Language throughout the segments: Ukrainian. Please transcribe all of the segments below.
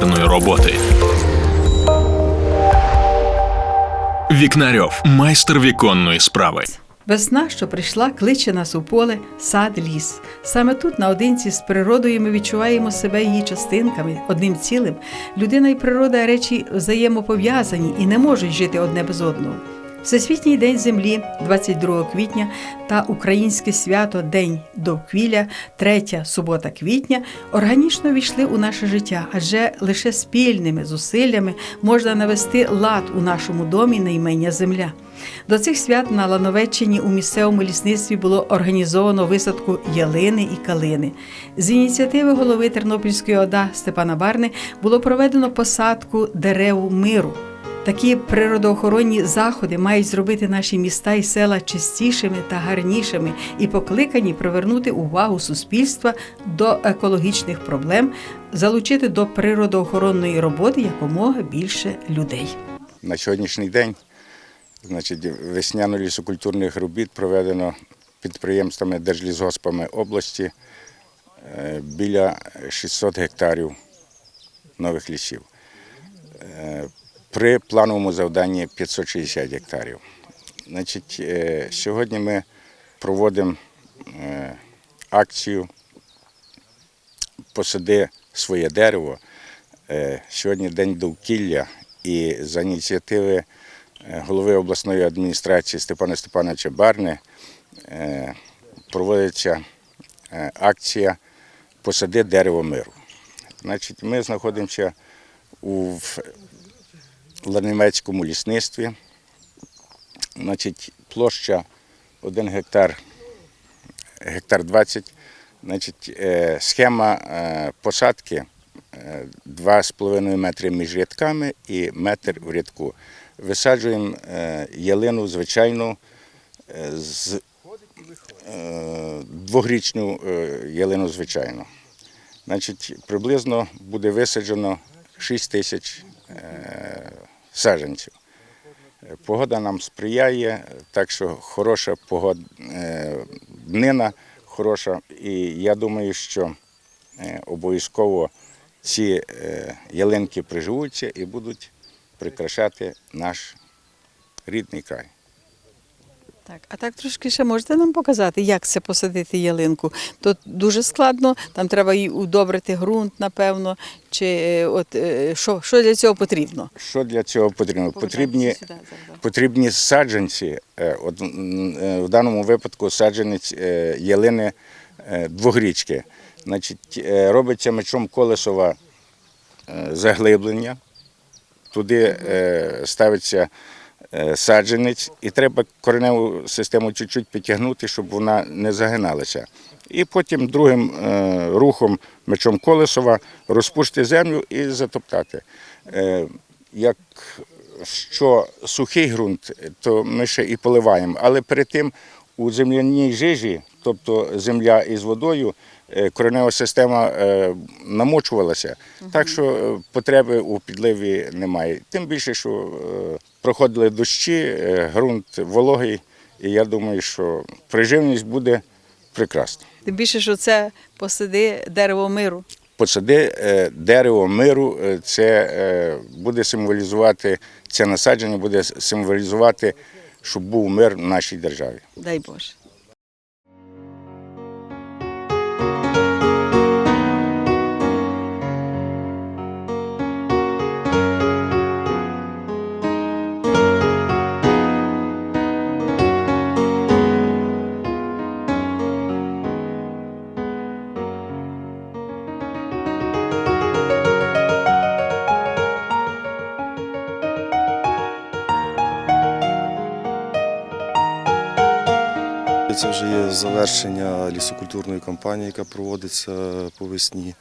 ювелірної роботи. Вікнарьов майстер віконної справи. Весна, що прийшла, кличе нас у поле, сад, ліс. Саме тут, наодинці з природою, ми відчуваємо себе її частинками, одним цілим. Людина і природа речі взаємопов'язані і не можуть жити одне без одного. Всесвітній день землі, 22 квітня, та українське свято День довквілля, третя субота квітня органічно війшли у наше життя, адже лише спільними зусиллями можна навести лад у нашому домі на імення земля. До цих свят на Лановеччині у місцевому лісництві було організовано висадку ялини і калини. З ініціативи голови Тернопільської ОДА Степана Барни було проведено посадку дерев миру. Такі природоохоронні заходи мають зробити наші міста і села чистішими та гарнішими і покликані привернути увагу суспільства до екологічних проблем, залучити до природоохоронної роботи якомога більше людей. На сьогоднішній день значить, весняно лісокультурних робіт проведено підприємствами Держлісгоспами області е, біля 600 гектарів нових лісів. При плановому завданні 560 гектарів. Значить, е, сьогодні ми проводимо е, акцію Посади своє дерево. Е, Сьогодні день довкілля і за ініціативи голови обласної адміністрації Степана Степановича Барни проводиться акція Посади дерево миру. Значить, ми знаходимося у в Ларнімецькому лісництві. Значить, площа 1 гектар, гектар 20. Значить, е, схема е, посадки е, 2,5 метри між рядками і метр в рядку. Висаджуємо е, ялину звичайну е, з е, двогрічну е, ялину звичайну. Значить, приблизно буде висаджено 6 тисяч е, саджанців. Е, Погода нам сприяє, так що хороша погода, днина хороша. І я думаю, що е, обов'язково ці е, ялинки приживуться і будуть прикрашати наш рідний край. Так, а так трошки ще можете нам показати, як це посадити ялинку? Тут дуже складно, там треба і удобрити ґрунт, напевно. Чи е, от е, що, що для цього потрібно? Що для цього потрібно? Потрібні, потрібні саджанці. Е, От, в даному випадку саджанець ялини двогрічки. Значить, робиться мечом колесова заглиблення. Туди ставиться саджанець, і треба кореневу систему чуть-чуть підтягнути, щоб вона не загиналася. І потім другим е, рухом мечом колесова розпушити землю і затоптати. Е, Як що сухий ґрунт, то ми ще і поливаємо. Але перед тим у земляній жижі, тобто земля із водою, е, коренева система е, намочувалася, так що е, потреби у підливі немає. Тим більше, що проходили дощі, ґрунт вологий, і я думаю, що приживність буде прекрасна. Тим більше, що це посади дерево миру. Посади дерево миру, це буде символізувати, це насадження буде символізувати, щоб був мир в нашій державі. Дай Боже. Це вже є завершення лісокультурної кампанії, яка проводиться по весні.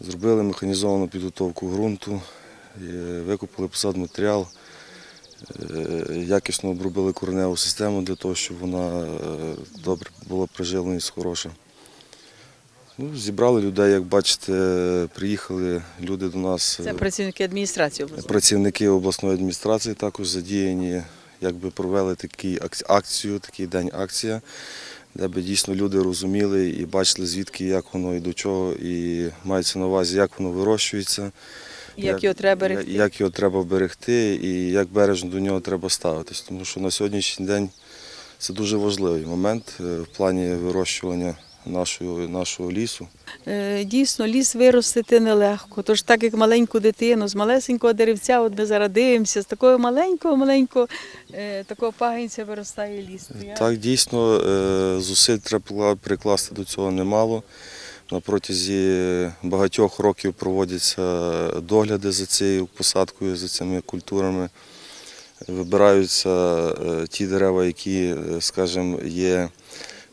Зробили механізовану підготовку ґрунту, е, викопали посадматеріал, е, якісно обробили кореневу систему для того, щоб вона е, добре була приживленість хороша. Ну, зібрали людей, як бачите, приїхали люди до нас. Це працівники адміністрації обласної. Працівники обласної адміністрації також задіяні, якби провели такі акцію, такий день акція, де би дійсно люди розуміли і бачили, звідки, як воно і до чого, і мається на увазі, як воно вирощується. Як його треба берегти. Як, як його треба берегти і як бережно до нього треба ставитись. Тому що на сьогоднішній день це дуже важливий момент е, в плані вирощування нашого, нашого лісу. Е, Дійсно, ліс виростити нелегко. Тож так як маленьку дитину, з малесенького деревця, от ми зараз дивимося, з такого маленького, маленького е, такого пагінця виростає ліс. Так, дійсно, е, зусиль треба прикласти до цього немало. На протязі багатьох років проводяться догляди за цією посадкою, за цими культурами. Вибираються ті дерева, які, скажімо, є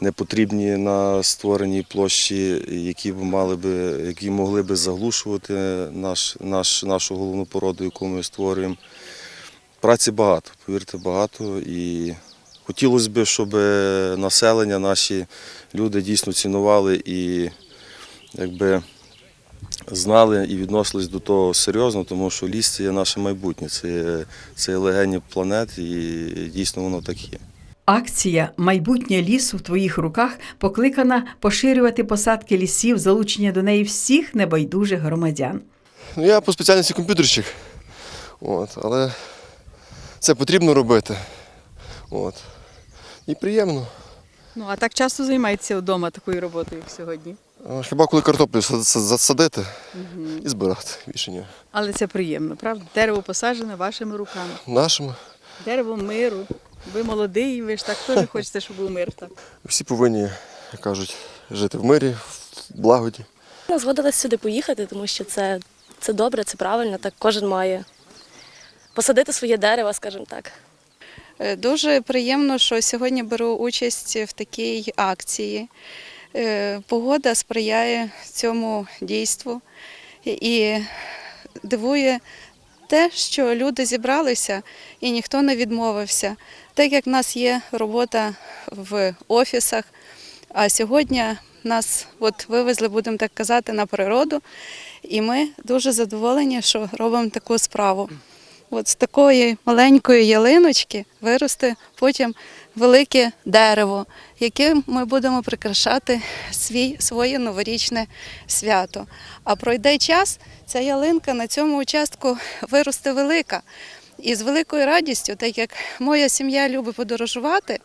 непотрібні на створеній площі, які б мали би, які могли би заглушувати наш, наш, нашу головну породу, яку ми створюємо. Праці багато, повірте, багато. І хотілося б, щоб населення, наші люди дійсно цінували і якби знали і відносились до того серйозно, тому що ліс це є наше майбутнє, це є, це є легені планет і дійсно воно так є. Акція Майбутнє лісу в твоїх руках покликана поширювати посадки лісів, залучення до неї всіх небайдужих громадян. Ну, я по спеціальності комп'ютерщик. От, але це потрібно робити. От. І приємно. Ну а так часто займається вдома такою роботою, як сьогодні. Хіба коли картоплю сад- сад- засадити і збирати. Ні. Але це приємно, правда? Дерево посаджене вашими руками. Нашими. Дерево миру. Ви молодий, ви ж так теж хочете, щоб був мир. Так? Всі повинні, як кажуть, жити в мирі, в благоді. Я згодилась сюди поїхати, тому що це, це добре, це правильно, так кожен має посадити своє дерево, скажімо так. Е, Дуже приємно, що сьогодні беру участь в такій акції. Е, Погода сприяє цьому дійству і дивує те, що люди зібралися і ніхто не відмовився. Так як в нас є робота в офісах, а сьогодні нас от вивезли, будемо так казати, на природу, і ми дуже задоволені, що робимо таку справу. От з такої маленької ялиночки виросте потім велике дерево, яким ми будемо прикрашати свій, своє новорічне свято. А пройде час, ця ялинка на цьому участку виросте велика. І з великою радістю, так як моя сім'я любить подорожувати,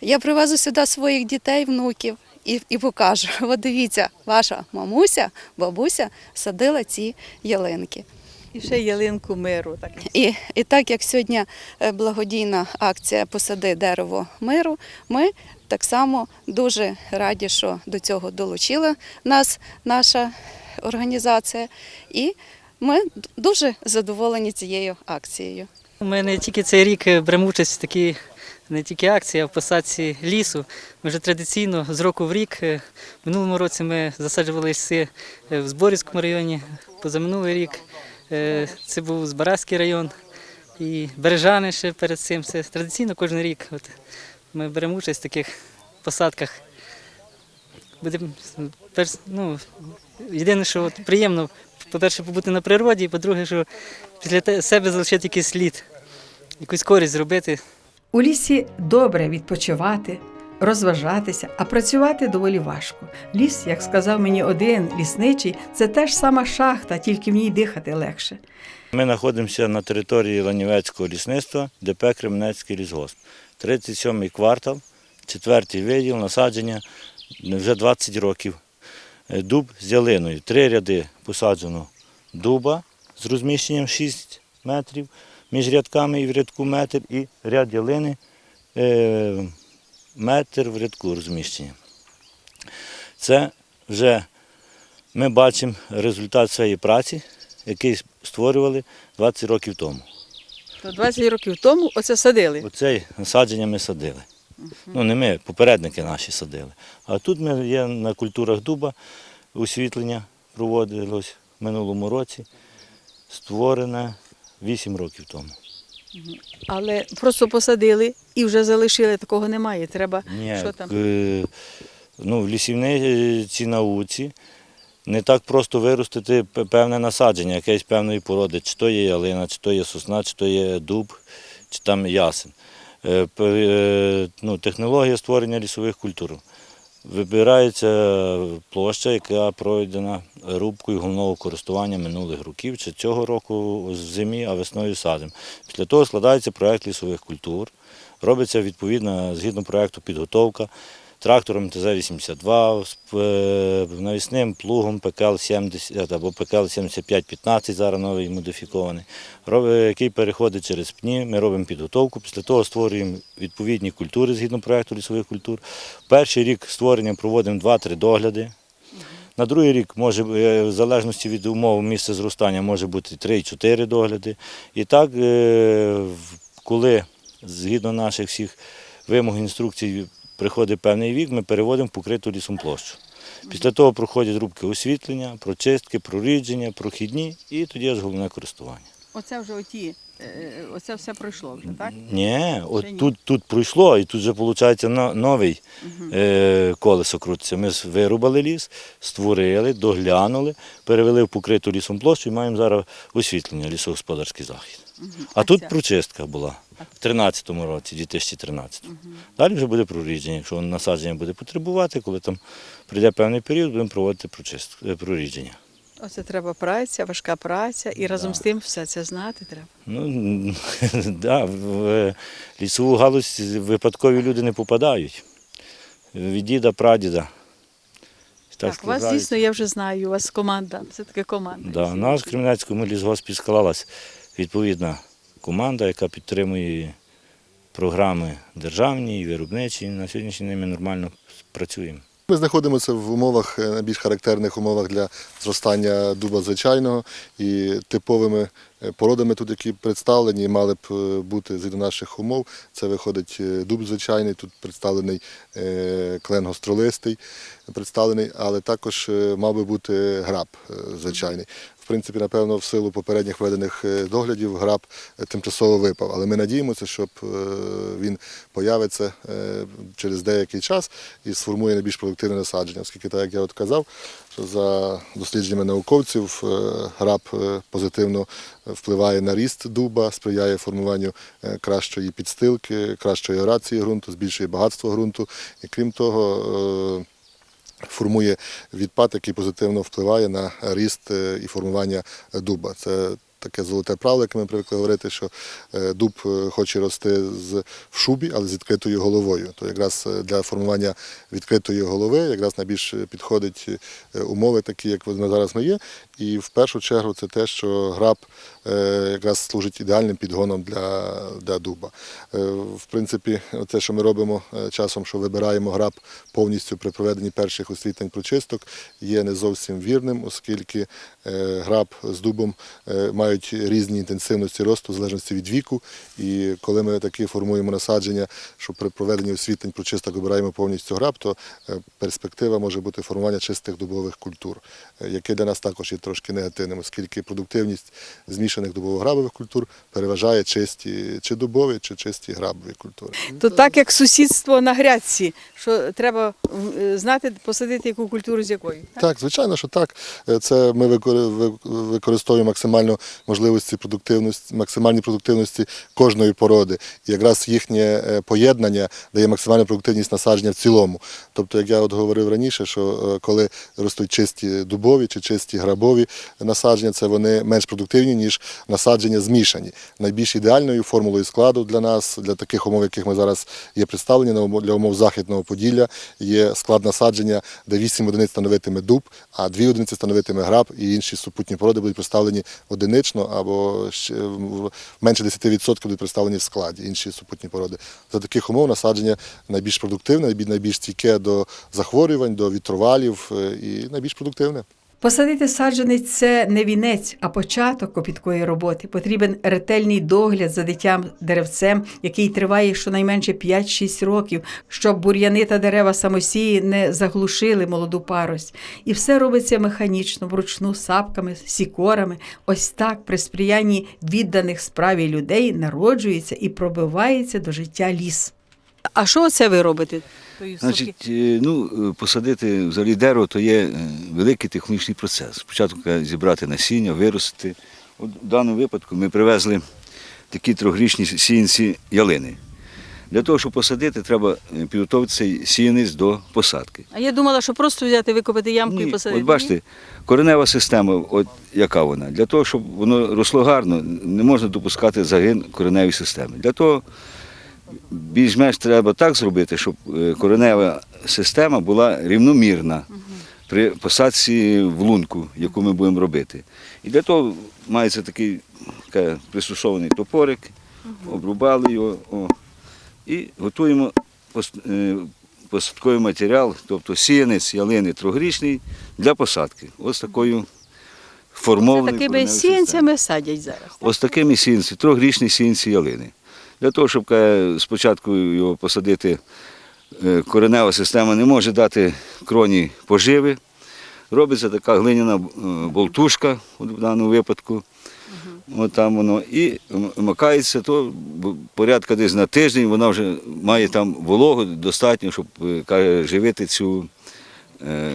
я привезу сюди своїх дітей, внуків і, і покажу. От дивіться, ваша мамуся, бабуся садила ці ялинки. І ще ялинку миру. Так. І, і так як сьогодні е, благодійна акція Посади дерево миру, ми так само дуже раді, що до цього долучила нас наша організація, і ми дуже задоволені цією акцією. Ми не тільки цей рік е, беремо участь в такій не тільки акції, а в посадці лісу. Ми вже традиційно з року в рік. е, минулому році ми засаджували ліси в Зборівському районі, позаминулий рік це був Збаразький район і Бережани ще перед цим. Це традиційно кожен рік. От ми беремо участь в таких посадках. Будемо ну, єдине, що от приємно, по-перше, побути на природі, і по-друге, що після себе залишити якийсь слід, якусь користь зробити. У лісі добре відпочивати, розважатися, а працювати доволі важко. Ліс, як сказав мені один лісничий, це теж сама шахта, тільки в ній дихати легше. Ми знаходимося на території Ланівецького лісництва, ДП Кременецький лісгосп. 37-й квартал, четвертий виділ, насадження вже 20 років. Е, Дуб з ялиною. Три ряди посаджено дуба з розміщенням 6 метрів між рядками і в рядку метр, і ряд ялини е, метр в рядку розміщення. Це вже ми бачимо результат своєї праці, який створювали 20 років тому. То 20 років тому оце садили. Оце насадження ми садили. Ну, не ми, попередники наші садили. А тут ми є на культурах дуба, освітлення проводилось в минулому році, створене 8 років тому. Але просто посадили і вже залишили, такого немає. Треба Ні, що там. е, ну, в лісівничій науці не так просто виростити певне насадження, якоїсь певної породи, чи то є ялина, чи то є сосна, чи то є дуб, чи там ясен. е, е, ну, технологія створення лісових культур. Вибирається площа, яка пройдена рубкою головного користування минулих років, чи цього року в зимі, а весною садим. Після того складається проєкт лісових культур. Робиться відповідна згідно проєкту підготовка трактором ТЗ-82, е, навісним плугом ПКЛ-70 або ПКЛ-7515, зараз новий модифікований, який переходить через пні. Ми робимо підготовку. Після того створюємо відповідні культури згідно проєкту лісових культур. Перший рік створення проводимо 2-3 догляди. На другий рік може е, в залежності від умов місця зростання може бути 3-4 догляди. І так, е, коли згідно наших всіх вимог інструкцій приходить певний вік, ми переводимо в покриту лісом площу. Після того проходять рубки освітлення, прочистки, прорідження, прохідні і тоді аж головне користування. Оце вже оті, оце все пройшло вже, так? Ні, от ні? тут, тут пройшло, і тут вже виходить новий е, колесо крутиться. Ми вирубали ліс, створили, доглянули, перевели в покриту лісом площу і маємо зараз освітлення, лісогосподарський захід. А, А тут ця? прочистка була в 13-му році, 2013. Далі вже буде прорідження. Якщо насадження буде потребувати, коли там прийде певний період, будемо проводити прочистку, е, прорідження. Оце треба праця, важка праця, і разом з тим все це знати треба. Ну, да, в е, лісову галузь випадкові люди не попадають. Від діда, прадіда. Так, у вас дійсно, я вже знаю, у вас команда, це таке команда. Да, у нас в Кремінецькому лісгоспі склалась відповідна команда, яка підтримує програми державні і виробничі. На сьогоднішній день ми нормально працюємо. Ми знаходимося в умовах е, найбільш характерних умовах для зростання дуба звичайного і типовими е, породами тут, які представлені, мали б е, бути згідно наших умов. Це виходить дуб звичайний, тут представлений клен гостролистий, представлений, але також мав би бути граб звичайний. В принципі, напевно, в силу попередніх ведених е, доглядів граб е, тимчасово випав. Але ми надіємося, щоб е, він появиться через деякий час і сформує найбільш продуктивне насадження, оскільки, так як я от казав, що за дослідженнями науковців граб позитивно впливає на ріст дуба, сприяє формуванню кращої підстилки, кращої орації ґрунту, збільшує багатство ґрунту. І крім того, формує відпад, який позитивно впливає на ріст е, і формування дуба. Це таке золоте правило, яке ми привикли говорити, що е, дуб е, хоче рости в шубі, але з відкритою головою. То якраз е, для формування відкритої голови якраз найбільш підходять умови такі, як вони зараз ми є. І в першу чергу це те, що граб якраз служить ідеальним підгоном для, для дуба. В принципі, те, що ми робимо часом, що вибираємо граб повністю при проведенні перших освітлень прочисток, є не зовсім вірним, оскільки граб з дубом е, мають різні інтенсивності росту в залежності від віку. І коли ми таки формуємо насадження, що при проведенні освітлень прочисток вибираємо повністю граб, то е, перспектива може бути формування чистих дубових культур, е, яке для нас також є трошки негативним, оскільки продуктивність змішаних дубово-грабових культур переважає чисті чи дубові, чи чисті грабові культури. То так як сусідство на грядці, що треба е, знати, посадити яку культуру з якою. Так, звичайно, що так. Це ми викори- використовуємо максимально можливості продуктивності, максимальні продуктивності кожної породи. І якраз їхнє е, поєднання дає максимальну продуктивність насадження в цілому. Тобто, як я от говорив раніше, що е, коли ростуть чисті дубові чи чисті грабові насадження, це вони менш продуктивні, ніж насадження змішані. Найбільш ідеальною формулою складу для нас, для таких умов, яких ми зараз є представлені, для умов західного Поділля, є склад насадження, де 8 одиниць становитиме дуб, а 2 одиниці становитиме граб, і інші супутні породи будуть представлені одинично або ще менше 10% будуть представлені в складі, інші супутні породи. За таких умов насадження найбільш продуктивне, найбільш стійке до захворювань, до вітровалів е, і найбільш продуктивне. Посадити саджанець це не вінець, а початок копіткої роботи. Потрібен ретельний догляд за дитям деревцем, який триває щонайменше 5-6 років, щоб бур'яни та дерева самосії не заглушили молоду парость. І все робиться механічно, вручну сапками, сікорами. Ось так при сприянні відданих справі людей народжується і пробивається до життя ліс. А що це ви робите? Значить, е, ну, е, посадити взагалі дерево то є е, великий технічний процес. Спочатку зібрати насіння, виростити. От в даному випадку ми привезли такі трьохрічні сіянці ялини. Для того, щоб посадити, треба підготувати цей сіянець до посадки. А я думала, що просто взяти, викопати ямку і посадити. От бачите, коренева система, от яка вона. Для того, щоб воно росло гарно, не можна допускати загин кореневої системи. Для того більш-менш треба так зробити, щоб е, коренева система була рівномірна при посадці в лунку, яку ми будемо робити. І для того мається такий таке, пристосований топорик, обрубали його о, і готуємо е, посадковий матеріал, тобто сіянець ялини трьохрічний для посадки. Ось такою формованою такими сіянцями садять зараз. Ось такими сінці, трьохрічні сінці ялини. Для того, щоб спочатку його посадити, е, коренева система не може дати кроні поживи. Робиться така глиняна е, болтушка от в даному випадку. От там воно. І макається то порядка десь на тиждень, вона вже має там вологу достатньо, щоб е, каже, живити цю е,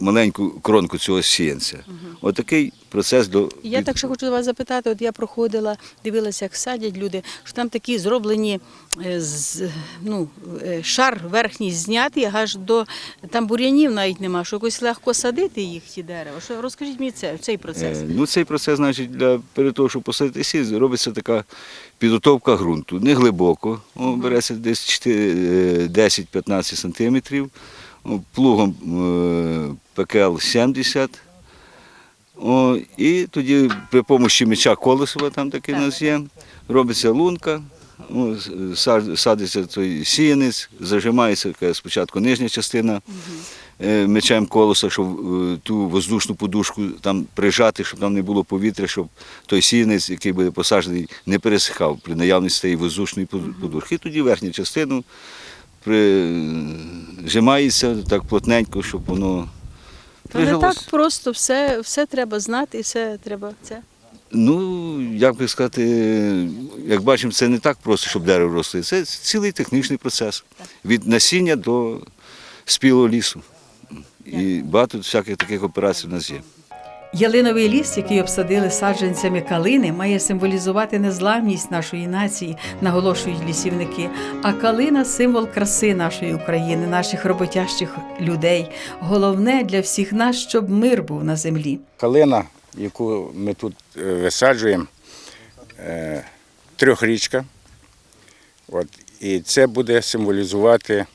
маленьку кронку цього сіянця. Отакий процес до Я так ще хочу вас запитати, от я проходила, дивилася, як садять люди, що там такі зроблені е, з, ну, е, шар верхній знятий, аж до там бур'янів навіть нема, що якось легко садити їх, ті дерева. Що, розкажіть мені це, цей процес. Е, Ну, цей процес, значить, для перед того, щоб посадити сіль, робиться така підготовка ґрунту. Не глибоко, о, береться десь 4, е, 10-15 сантиметрів, плугом е, ПКЛ 70. О, і тоді при допомогі меча колесова, там такий у нас є, робиться лунка, о, садиться той сіянець, зажимається спочатку нижня частина мечем колеса, щоб е, ту воздушну подушку там прижати, щоб там не було повітря, щоб той сіянець, який буде посаджений, не пересихав при наявності цієї воздушної поду- подушки. І тоді верхню частину прижимається так плотненько, щоб воно То не так просто, все, все треба знати, і все треба це. Ну, як би сказати, як бачимо, це не так просто, щоб дерево росли. Це цілий технічний процес. Від насіння до спілого лісу. І багато всяких таких операцій в нас є. Ялиновий ліс, який обсадили саджанцями калини, має символізувати незламність нашої нації, наголошують лісівники. А калина символ краси нашої України, наших роботящих людей. Головне для всіх нас, щоб мир був на землі. Калина, яку ми тут е, висаджуємо, е, трьохрічка. От, і це буде символізувати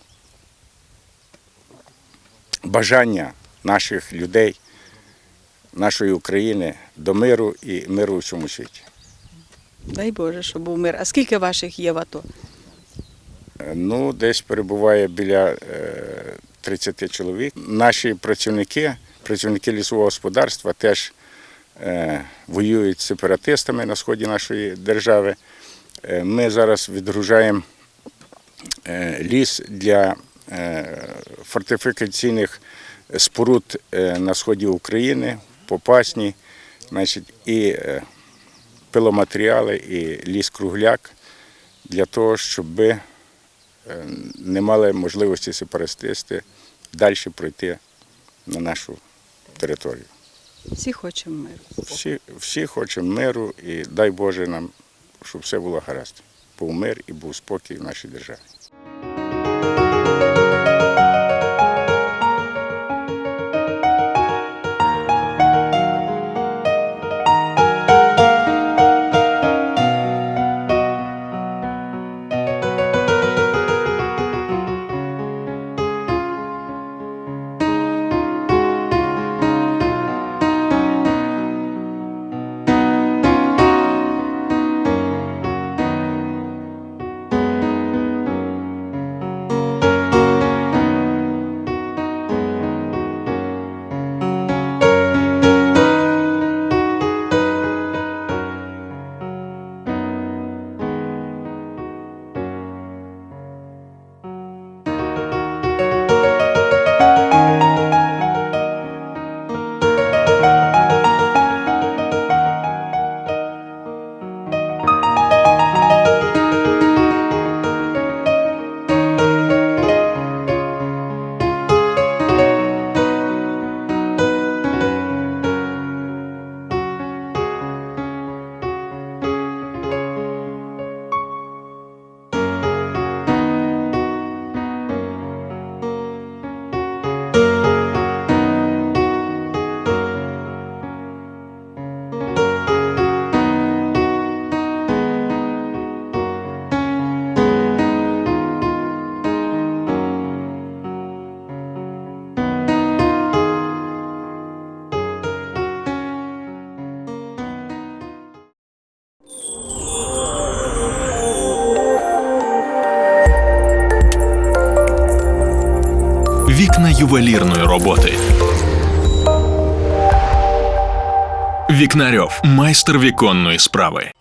бажання наших людей, нашої України до миру і миру у всьому світі. Дай Боже, щоб був мир. А скільки ваших є в АТО? Е, Ну, десь перебуває біля е, 30 чоловік. Наші працівники, працівники лісового господарства теж е, воюють з сепаратистами на сході нашої держави. Е, Ми зараз відгружаємо е, ліс для е, фортифікаційних споруд е, на сході України, Попасні, значить, і е, пиломатеріали, і ліс-кругляк для того, щоб е, не мали можливості сепаратисти далі пройти на нашу територію. Всі хочемо миру. Всі, всі хочемо миру і дай Боже нам, щоб все було гаразд. Був мир і був спокій в нашій державі. Ювелірної роботи. Вікнарьов майстер віконної справи.